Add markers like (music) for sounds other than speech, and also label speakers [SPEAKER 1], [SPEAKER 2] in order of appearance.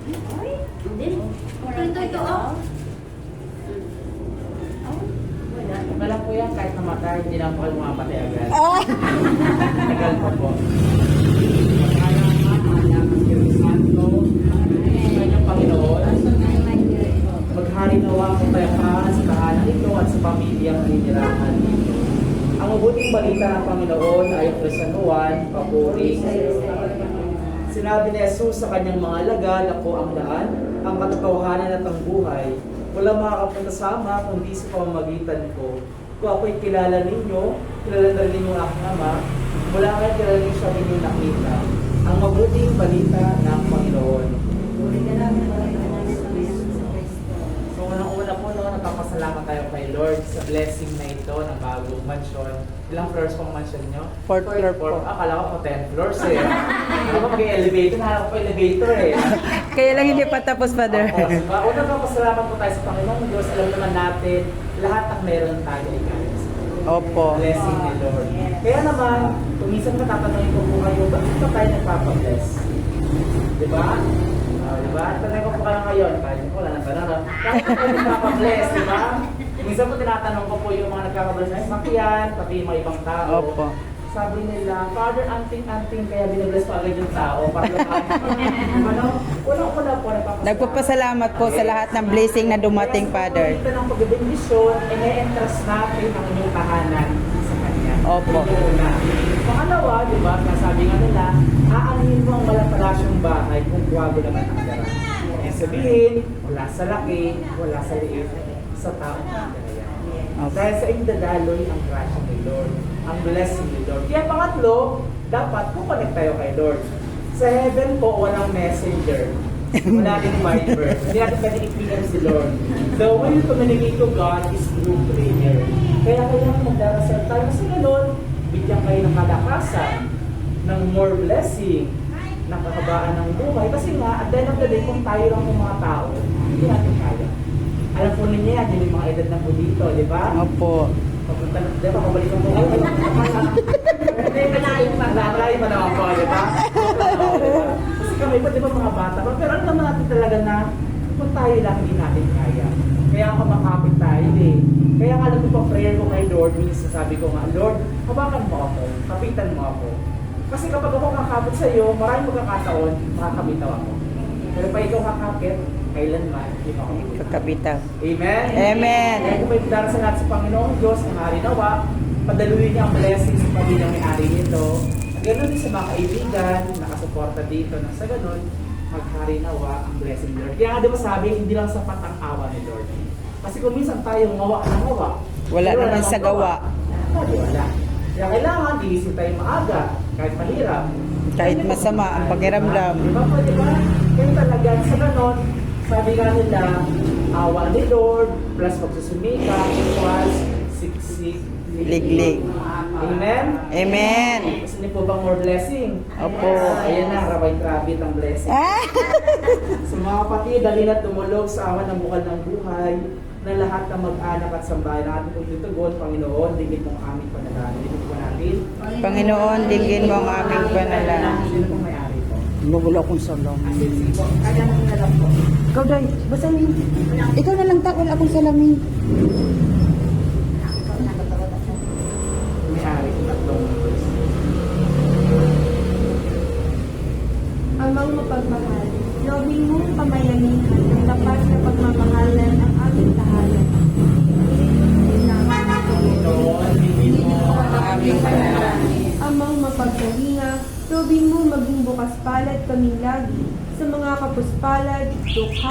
[SPEAKER 1] Ito, ito, oh.
[SPEAKER 2] Wala po yan, kahit namatay, hindi na po kayo mapatay agad.
[SPEAKER 3] Ah!
[SPEAKER 2] Tagal pa po. Panginoon, kapayahan sa tahanan ito at sa pamilyang ninirahan dito. Ang mabuting balita ng Panginoon ay Kristiyan Juan, papuri. Sinabi ni Jesus sa kanyang mga alagad, ako ang daan, ang katotohanan at ang buhay. Walang makakapunta sa Ama kundi sa pamamagitan ko. Kung ako'y kilala ninyo, kilala na rin ninyo aking Ama, wala kayo kilala ninyo siya ninyo nakita. Ang mabuting balita ng Panginoon. So unang-una po, nagpapasalamat tayo kay Lord sa blessing na ito ng bagong mansion. Ilang floors pong mansion nyo?
[SPEAKER 3] Fourth floor po.
[SPEAKER 2] Ah, akala ko 10 floors eh. Ako mag-elevator, nahanap ko elevator eh. (laughs)
[SPEAKER 3] Kaya lang hindi pa tapos, Father.
[SPEAKER 2] Opo, diba? Una po, pasalamat po tayo sa Panginoong Diyos. Alam naman natin, lahat ng meron tayo ay kaya.
[SPEAKER 3] Opo.
[SPEAKER 2] Blessing ni Lord. Kaya naman, kung minsan matatanungin ko po kayo, bakit pa tayo nagpapabless? Di ba? Ah, di ba? Tanong ko po kayo ngayon, kahit ko pa tayo nagpapabless? Di ba? Minsan po tinatanong ko po yung mga nagkakabless na sakyan, pati yung mga ibang tao.
[SPEAKER 3] Opo.
[SPEAKER 2] Sabi nila, Father, anting-anting, kaya binabless pa agad yung tao. Para ano? Unang-una po, nagpapasalamat.
[SPEAKER 3] Nagpapasalamat po sa lahat ng blessing na dumating, Father.
[SPEAKER 2] Kaya sa ng pagbibindisyon, ine-entrust natin ang inyong tahanan sa Kanya.
[SPEAKER 3] Opo.
[SPEAKER 2] Ito una. Pangalawa, di ba, sabi nga nila, aanin mo ang malapalasyong bahay kung kwago naman ang dara. Sabihin, wala sa laki, wala sa liit, sa taong kaya.
[SPEAKER 3] Opo.
[SPEAKER 2] Dahil sa inyo dadaloy ang grasya ni Lord, ang blessing ni Lord. Kaya pangatlo, dapat kukonect tayo kay Lord. Sa heaven po, walang messenger. Wala din (laughs) Viber. Hindi natin pwede i-PM si Lord. The way you communicate to God is through prayer. Kaya kailangan magdarasal tayo kasi ganun, bigyan kayo ng kalakasan, ng more blessing, ng kakabaan ng buhay. Kasi nga, at the end of the day, kung tayo lang yung mga tao, hindi natin kaya. Alam po ninyo yan, yung mga edad na po dito, di ba?
[SPEAKER 3] Opo.
[SPEAKER 2] Papunta na, di ba, pabalikan mo kayo. Hindi, malayo pa. Malayo pa naman po, di ba? Kasi kami po, di ba, mga bata pa. Pero alam naman natin talaga na kung tayo lang, hindi natin kaya. Kaya ako makapit tayo eh. Kaya nga alam ko pa prayer ko kay Lord, minsan sabi ko nga, Lord, habakan mo ako, kapitan mo ako. Kasi kapag ako kakapit sa iyo, maraming magkakataon, makakabitaw ako. Pero pag ikaw kakapit, kailanman, hindi ako.
[SPEAKER 3] Kakabitaw.
[SPEAKER 2] Amen?
[SPEAKER 3] Amen.
[SPEAKER 2] Kaya kung may darasal natin sa Panginoong Diyos, ang hari nawa, padaluhin niya ang blessing sa pamilyang may-ari nito. At ganoon din sa mga kaibigan, nakasuporta dito na sa ganun, maghari nawa ang blessing ni Lord. Kaya nga di ba sabi, hindi lang sapat ang awa ni Lord. Kasi kung minsan tayo ngawa ng ngawa,
[SPEAKER 3] Wala naman sa gawa.
[SPEAKER 2] Wala. Kaya kailangan, gigising tayo maaga, kahit mahirap.
[SPEAKER 3] Kahit masama ang pakiramdam.
[SPEAKER 2] Di ba po, di ba? Kaya talaga, sa ganon, sabi nga nila, awa ni Lord, plus pagsusumika, equals siksik,
[SPEAKER 3] Liglig.
[SPEAKER 2] Amen?
[SPEAKER 3] Amen.
[SPEAKER 2] Gusto niyo po bang more blessing?
[SPEAKER 3] Opo.
[SPEAKER 2] Ayan na, rabay trabit ang blessing.
[SPEAKER 3] Ah! (laughs)
[SPEAKER 2] Sa mga kapatid, dali na tumulog sa awan ng bukal ng buhay na lahat ng mag-anak at sambahay na ating pagtutugon, Panginoon, digit mong aming panalangin. Dito po natin.
[SPEAKER 3] Panginoon, dinggin mo ang aming panalangin.
[SPEAKER 2] Sino pong may-ari po?
[SPEAKER 3] Wala akong salam.
[SPEAKER 2] Sige po. Kaya mo na lang po.
[SPEAKER 3] Ikaw, Day. Basahin. Ikaw na lang, tak. Wala akong salamin.
[SPEAKER 2] May-ari ko tatlong verse.
[SPEAKER 4] Amang mapagmahal, lobing mong pamayanihan ng tapat na pagmamahalan lobing mong maging bukas palad kaming lagi sa mga kapuspalad, dukha,